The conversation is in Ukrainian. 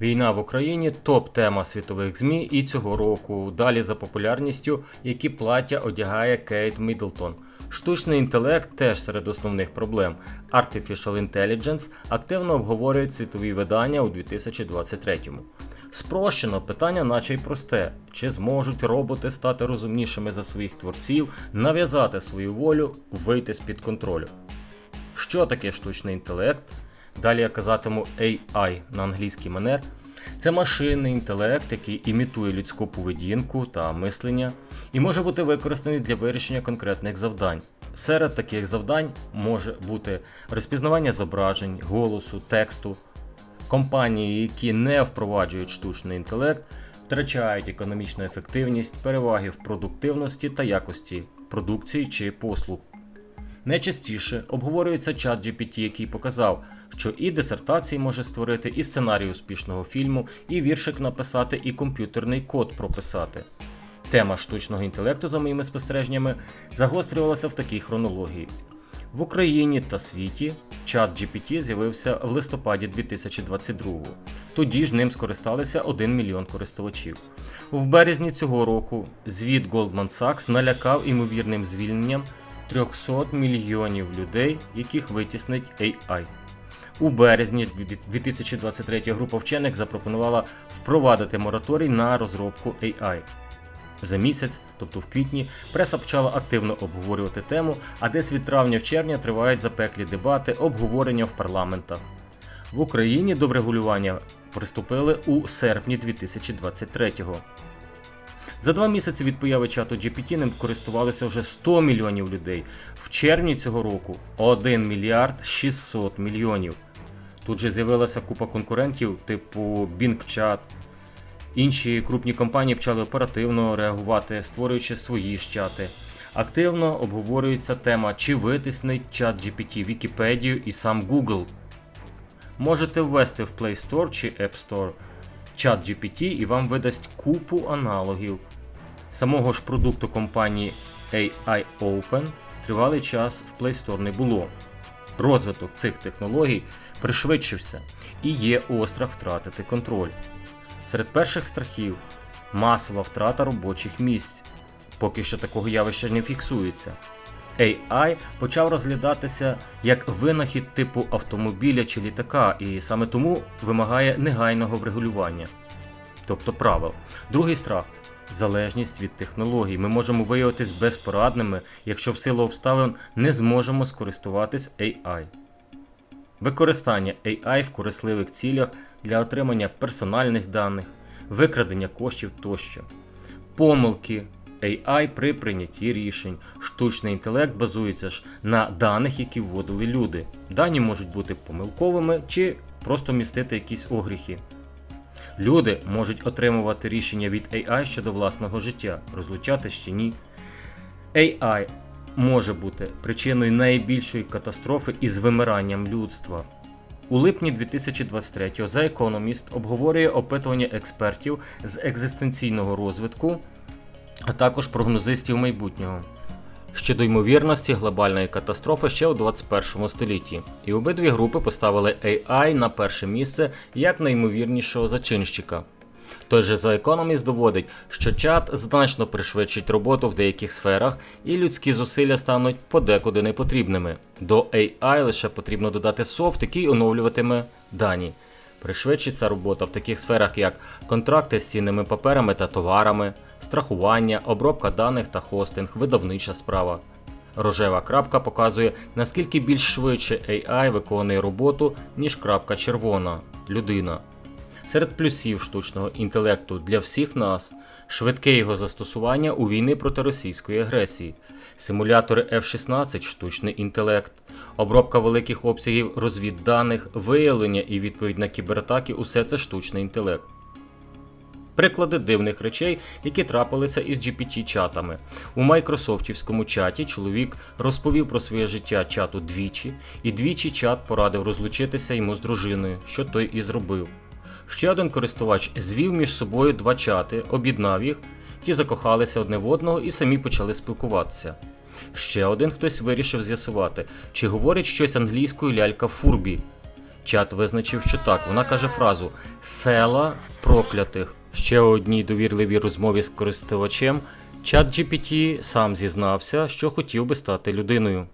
Війна в Україні топ-тема світових ЗМІ і цього року. Далі за популярністю, які плаття одягає Кейт Міддлтон. Штучний інтелект теж серед основних проблем. Artificial Intelligence активно обговорюють світові видання у 2023-му. Спрощено питання, наче й просте: чи зможуть роботи стати розумнішими за своїх творців, нав'язати свою волю, вийти з-під контролю? Що таке штучний інтелект? Далі я казатиму AI на англійський манер. Це машинний інтелект, який імітує людську поведінку та мислення і може бути використаний для вирішення конкретних завдань. Серед таких завдань може бути розпізнавання зображень, голосу, тексту. Компанії, які не впроваджують штучний інтелект, втрачають економічну ефективність, переваги в продуктивності та якості продукції чи послуг. Найчастіше обговорюється чат GPT, який показав, що і дисертації може створити, і сценарій успішного фільму, і віршик написати, і комп'ютерний код прописати. Тема штучного інтелекту, за моїми спостереженнями, загострювалася в такій хронології. В Україні та світі чат GPT з'явився в листопаді 2022-го. Тоді ж ним скористалися 1 мільйон користувачів. В березні цього року звіт Goldman Sachs налякав імовірним звільненням 300 мільйонів людей, яких витіснить AI. У березні 2023 група вчених запропонувала впровадити мораторій на розробку AI. За місяць, тобто в квітні, преса почала активно обговорювати тему, а десь від травня в червня тривають запеклі дебати, обговорення в парламентах. В Україні до врегулювання приступили у серпні 2023-го. За два місяці від появи чату GPT ним користувалися вже 100 мільйонів людей. В червні цього року 1 мільярд 600 мільйонів. Тут же з'явилася купа конкурентів, типу BingChat. Інші крупні компанії почали оперативно реагувати, створюючи свої ж чати. Активно обговорюється тема, чи витиснить чат GPT Вікіпедію і сам Google. Можете ввести в Play Store чи App Store чат GPT і вам видасть купу аналогів. Самого ж продукту компанії AI Open тривалий час в Play Store не було. Розвиток цих технологій пришвидшився і є острах втратити контроль. Серед перших страхів масова втрата робочих місць. Поки що такого явища не фіксується. AI почав розглядатися як винахід типу автомобіля чи літака, і саме тому вимагає негайного врегулювання, тобто правил. Другий страх залежність від технологій. Ми можемо виявитись безпорадними, якщо в силу обставин не зможемо скористуватись AI. Використання AI в корисливих цілях для отримання персональних даних, викрадення коштів тощо. Помилки AI при прийнятті рішень. Штучний інтелект базується ж на даних, які вводили люди. Дані можуть бути помилковими чи просто містити якісь огріхи. Люди можуть отримувати рішення від AI щодо власного життя, розлучати чи ні. AI може бути причиною найбільшої катастрофи із вимиранням людства. У липні 2023 The Economist обговорює опитування експертів з екзистенційного розвитку, а також прогнозистів майбутнього щодо ймовірності глобальної катастрофи ще у 21 столітті. І обидві групи поставили AI на перше місце як найімовірнішого зачинщика. Той же The Economist доводить, що чат значно пришвидшить роботу в деяких сферах, і людські зусилля стануть подекуди непотрібними. До AI лише потрібно додати софт, який оновлюватиме дані. Пришвидшиться робота в таких сферах, як контракти з цінними паперами та товарами, страхування, обробка даних та хостинг, видавнича справа. Рожева крапка показує, наскільки більш швидше AI виконує роботу, ніж крапка червона людина. Серед плюсів штучного інтелекту для всіх нас швидке його застосування у війни проти російської агресії, симулятори F-16 штучний інтелект, обробка великих обсягів розвідданих, виявлення і відповідь на кібератаки усе це штучний інтелект. Приклади дивних речей, які трапилися із GPT-чатами. У майкрософтівському чаті чоловік розповів про своє життя чату двічі, і двічі чат порадив розлучитися йому з дружиною, що той і зробив. Ще один користувач звів між собою два чати, об'єднав їх, ті закохалися одне в одного і самі почали спілкуватися. Ще один хтось вирішив з'ясувати, чи говорить щось англійською лялька Фурбі. Чат визначив, що так. Вона каже фразу Села проклятих. Ще у одній довірливій розмові з користувачем. Чат GPT сам зізнався, що хотів би стати людиною.